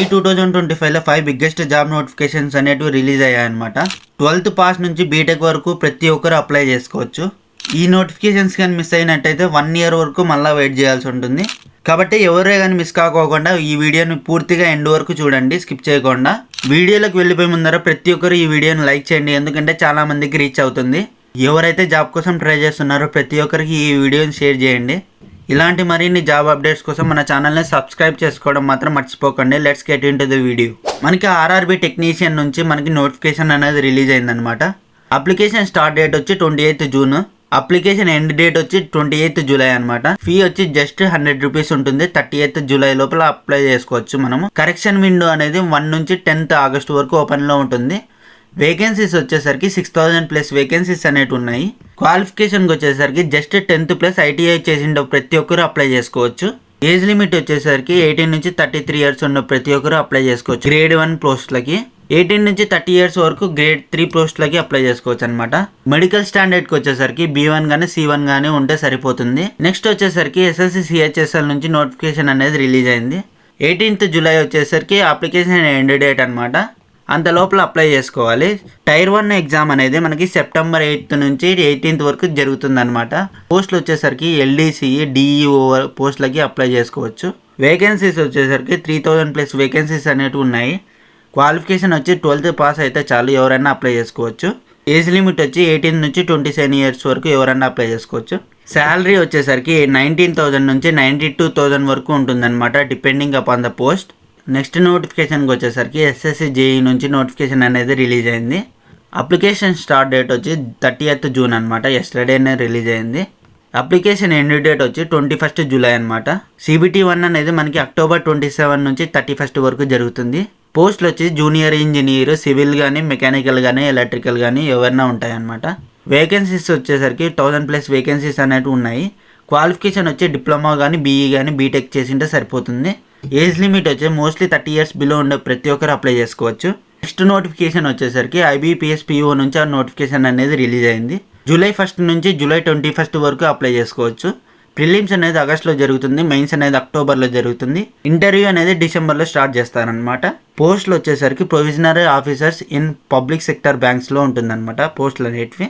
ఈ two thousand twenty ఫైవ్లో five biggest job notifications అనేటివి రిలీజ్ అయ్యాయన్నమాట. ట్వెల్త్ పాస్ నుంచి బీటెక్ వరకు ప్రతి ఒక్కరు అప్లై చేసుకోవచ్చు. ఈ నోటిఫికేషన్స్ కానీ మిస్ అయినట్టయితే వన్ ఇయర్ వరకు మళ్ళీ వెయిట్ చేయాల్సి ఉంటుంది. కాబట్టి ఎవరే కానీ మిస్ కాకోకుండా ఈ వీడియోని పూర్తిగా ఎండ్ వరకు చూడండి స్కిప్ చేయకుండా. వీడియోలోకి వెళ్ళిపోయి ముందర ప్రతి ఒక్కరు ఈ వీడియోని లైక్ చేయండి ఎందుకంటే చాలా మందికి రీచ్ అవుతుంది. ఎవరైతే జాబ్ కోసం ట్రై చేస్తున్నారో ప్రతి ఒక్కరికి ఈ వీడియోని షేర్ చేయండి. ఇలాంటి మరిన్ని జాబ్ అప్డేట్స్ కోసం మన ఛానల్ని సబ్స్క్రైబ్ చేసుకోవడం మాత్రం మర్చిపోకండి. Let's get into the video మనకి ఆర్ఆర్బీ టెక్నీషియన్ నుంచి మనకి నోటిఫికేషన్ అనేది రిలీజ్ అయిందనమాట అప్లికేషన్ స్టార్ట్ డేట్ వచ్చి twenty eighth June application end date వచ్చి ట్వంటీ ఎయిత్ జూలై అనమాట ఫీ వచ్చి జస్ట్ హండ్రెడ్ రూపీస్ ఉంటుంది. థర్టీ ఎయిత్ జూలై లోపల అప్లై చేసుకోవచ్చు మనము. కరెక్షన్ విండో అనేది వన్ నుంచి టెన్త్ ఆగస్ట్ వరకు ఓపెన్లో ఉంటుంది. వేకెన్సీస్ వచ్చేసరికి సిక్స్ థౌజండ్ ప్లస్ వేకెన్సీస్ అనేవి ఉన్నాయి. క్వాలిఫికేషన్కి వచ్చేసరికి జస్ట్ టెన్త్ ప్లస్ ఐటీఐ చేసిన ప్రతి ఒక్కరు అప్లై చేసుకోవచ్చు. ఏజ్ లిమిట్ వచ్చేసరికి ఎయిటీన్ నుంచి థర్టీ త్రీ ఇయర్స్ ఉన్న ప్రతి ఒక్కరు అప్లై చేసుకోవచ్చు. గ్రేడ్ వన్ పోస్ట్లకి ఎయిటీన్ నుంచి థర్టీ ఇయర్స్ వరకు గ్రేడ్ త్రీ పోస్ట్లకి అప్లై చేసుకోవచ్చు అనమాట మెడికల్ స్టాండర్డ్కి వచ్చేసరికి బీ వన్ కానీ సి వన్ కానీ ఉంటే సరిపోతుంది. నెక్స్ట్ వచ్చేసరికి ఎస్ఎస్సి సిహెచ్ఎస్ఎల్ నుంచి నోటిఫికేషన్ అనేది రిలీజ్ అయింది. ఎయిటీన్త్ జూలై వచ్చేసరికి అప్లికేషన్ ఎండ్ డేట్ అనమాట అంత లోపల అప్లై చేసుకోవాలి. టైర్ వన్ ఎగ్జామ్ అనేది మనకి సెప్టెంబర్ ఎయిత్ నుంచి ఎయిటీన్త్ వరకు జరుగుతుంది అనమాట పోస్టులు వచ్చేసరికి ఎల్డీసీ డిఈఓ పోస్టులకి అప్లై చేసుకోవచ్చు. వేకెన్సీస్ వచ్చేసరికి త్రీ థౌజండ్ ప్లస్ వేకెన్సీస్ అనేవి ఉన్నాయి. క్వాలిఫికేషన్ వచ్చి ట్వెల్త్ పాస్ అయితే చాలు ఎవరైనా అప్లై చేసుకోవచ్చు. ఏజ్ లిమిట్ వచ్చి ఎయిటీన్ నుంచి ట్వంటీ సెవెన్ ఇయర్స్ వరకు ఎవరైనా అప్లై చేసుకోవచ్చు. శాలరీ వచ్చేసరికి నైన్టీన్ థౌజండ్ నుంచి నైంటీ టూ థౌజండ్ వరకు ఉంటుందన్నమాట depending upon the post next నోటిఫికేషన్కి వచ్చేసరికి ఎస్ఎస్సి జేఈ నుంచి నోటిఫికేషన్ అనేది రిలీజ్ అయింది. అప్లికేషన్ స్టార్ట్ డేట్ వచ్చి థర్టీ ఎయిత్ జూన్ అనమాట ఎస్టర్డేనే రిలీజ్ అయింది. అప్లికేషన్ ఎండ్ డేట్ వచ్చి ట్వంటీ ఫస్ట్ జూలై అనమాట సిబిటీ వన్ అనేది మనకి అక్టోబర్ ట్వంటీ సెవెన్ నుంచి థర్టీ ఫస్ట్ వరకు జరుగుతుంది. పోస్టులు వచ్చి జూనియర్ ఇంజనీర్ సివిల్ కానీ మెకానికల్ కానీ ఎలక్ట్రికల్ కానీ ఎవరైనా ఉంటాయన్నమాట. వేకెన్సీస్ వచ్చేసరికి థౌజండ్ ప్లస్ వేకెన్సీస్ అనేవి ఉన్నాయి. క్వాలిఫికేషన్ వచ్చి డిప్లొమా కానీ బీఈ కానీ బీటెక్ చేసింటే సరిపోతుంది. ఏజ్ లిమిట్ వచ్చి మోస్ట్లీ థర్టీ ఇయర్స్ బిలో ఉండే ప్రతి ఒక్కరు అప్లై చేసుకోవచ్చు. నెక్స్ట్ నోటిఫికేషన్ వచ్చేసరికి ఐబీపీఎస్ పిఓ నుంచి ఆ నోటిఫికేషన్ అనేది రిలీజ్ అయింది. జూలై ఫస్ట్ నుంచి జూలై ట్వంటీ ఫస్ట్ వరకు అప్లై చేసుకోవచ్చు. ప్రిలిమ్స్ అనేది ఆగస్ట్లో జరుగుతుంది మెయిన్స్ అనేది అక్టోబర్లో జరుగుతుంది. ఇంటర్వ్యూ అనేది డిసెంబర్లో స్టార్ట్ చేస్తారనమాట పోస్టులు వచ్చేసరికి provisionary officers in public sector బ్యాంక్స్లో ఉంటుందన్నమాట పోస్టులు అనేటివి.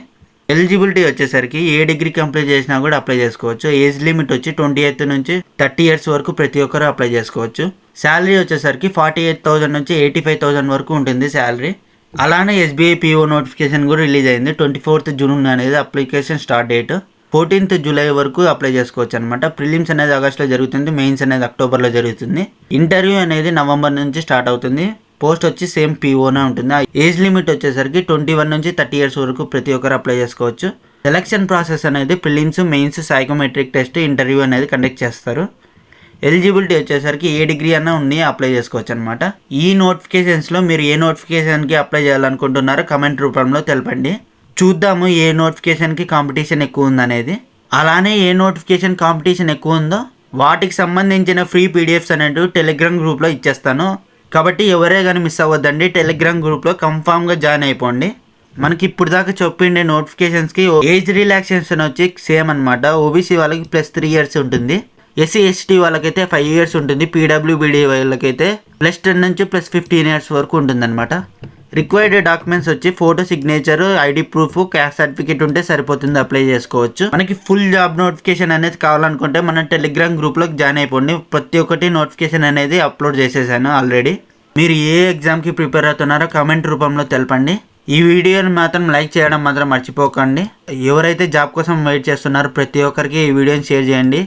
ఎలిజిబిలిటీ వచ్చేసరికి ఏ డిగ్రీ కంప్లీట్ చేసినా కూడా అప్లై చేసుకోవచ్చు. ఏజ్ లిమిట్ వచ్చి ట్వంటీ ఎయిత్ నుంచి థర్టీ ఇయర్స్ వరకు ప్రతి ఒక్కరు అప్లై చేసుకోవచ్చు. శాలరీ వచ్చేసరికి ఫార్టీ ఎయిట్ థౌసండ్ నుంచి ఎయిటీ ఫైవ్ థౌసండ్ వరకు ఉంటుంది శాలరీ. అలానే ఎస్బీఐ పిఓ నోటిఫికేషన్ కూడా రిలీజ్ అయింది. ట్వంటీ ఫోర్త్ జూన్ అనేది application start date. Fourteenth July వరకు అప్లై చేసుకోవచ్చు అనమాట ప్రిలిమ్స్ అనేది ఆగస్ట్లో జరుగుతుంది. మెయిన్స్ అనేది అక్టోబర్లో జరుగుతుంది. ఇంటర్వ్యూ అనేది నవంబర్ నుంచి స్టార్ట్ అవుతుంది. పోస్ట్ వచ్చి సేమ్ పీఓనే ఉంటుంది. ఆ ఏజ్ లిమిట్ వచ్చేసరికి ట్వంటీ వన్ నుంచి థర్టీ ఇయర్స్ వరకు ప్రతి ఒక్కరు అప్లై చేసుకోవచ్చు. సెలక్షన్ ప్రాసెస్ అనేది prelims mains psychometric test interview అనేది కండక్ట్ చేస్తారు. ఎలిజిబిలిటీ వచ్చేసరికి ఏ డిగ్రీ అన్నా ఉంది అప్లై చేసుకోవచ్చు అనమాట ఈ నోటిఫికేషన్స్లో మీరు ఏ నోటిఫికేషన్కి అప్లై చేయాలనుకుంటున్నారో కమెంట్ రూపంలో తెలపండి. చూద్దాము ఏ నోటిఫికేషన్కి కాంపిటీషన్ ఎక్కువ ఉందనేది. అలానే ఏ నోటిఫికేషన్ కాంపిటీషన్ ఎక్కువ ఉందో వాటికి సంబంధించిన ఫ్రీ పీడిఎఫ్స్ అనేటివి టెలిగ్రామ్ గ్రూప్లో ఇచ్చేస్తాను. కాబట్టి ఎవరే కానీ మిస్ అవ్వద్దండి. టెలిగ్రామ్ గ్రూప్లో కన్ఫామ్గా జాయిన్ అయిపోండి. మనకి ఇప్పుడు దాకా చెప్పిండే నోటిఫికేషన్స్కి ఏజ్ రిలాక్సేషన్ వచ్చి సేమ్ అనమాట ఓబీసీ వాళ్ళకి ప్లస్ త్రీ ఇయర్స్ ఉంటుంది. ఎస్సీ ఎస్టీ వాళ్ళకైతే ఫైవ్ ఇయర్స్ ఉంటుంది. పీడబ్ల్యూబీడీ వాళ్ళకైతే ప్లస్ టెన్ నుంచి ప్లస్ ఫిఫ్టీన్ ఇయర్స్ వరకు ఉంటుందన్నమాట. రిక్వైర్డ్ డాక్యుమెంట్స్ వచ్చి photo signature ID proof caste certificate ఉంటే సరిపోతుంది అప్లై చేసుకోవచ్చు. మనకి ఫుల్ జాబ్ నోటిఫికేషన్ అనేది కావాలనుకుంటే మన టెలిగ్రామ్ గ్రూప్లోకి జాయిన్ అయిపోండి. ప్రతి ఒక్కటి నోటిఫికేషన్ అనేది అప్లోడ్ చేసేసాను ఆల్రెడీ మీరు ఏ ఎగ్జామ్కి ప్రిపేర్ అవుతున్నారో కామెంట్ రూపంలో తెలపండి. ఈ వీడియోని మాత్రం లైక్ చేయడం మాత్రం మర్చిపోకండి. ఎవరైతే జాబ్ కోసం వెయిట్ చేస్తున్నారో ప్రతి ఒక్కరికి ఈ వీడియోని షేర్ చేయండి.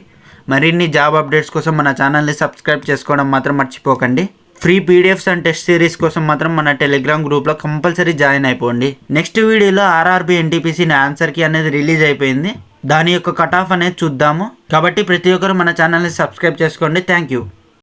మరిన్ని జాబ్ అప్డేట్స్ కోసం మన ఛానల్ని సబ్స్క్రైబ్ చేసుకోవడం మాత్రం మర్చిపోకండి. Free PDFs and test series కోసం మాత్రం మన టెలిగ్రామ్ గ్రూప్లో కంపల్సరీ జాయిన్ అయిపోండి. నెక్స్ట్ వీడియోలో ఆర్ఆర్బి ఎన్టీపీసీ ఆన్సర్కి అనేది రిలీజ్ అయిపోయింది. దాని యొక్క కట్ ఆఫ్ అనేది చూద్దాము. కాబట్టి ప్రతి ఒక్కరు మన ఛానల్ని సబ్స్క్రైబ్ చేసుకోండి. Thank you.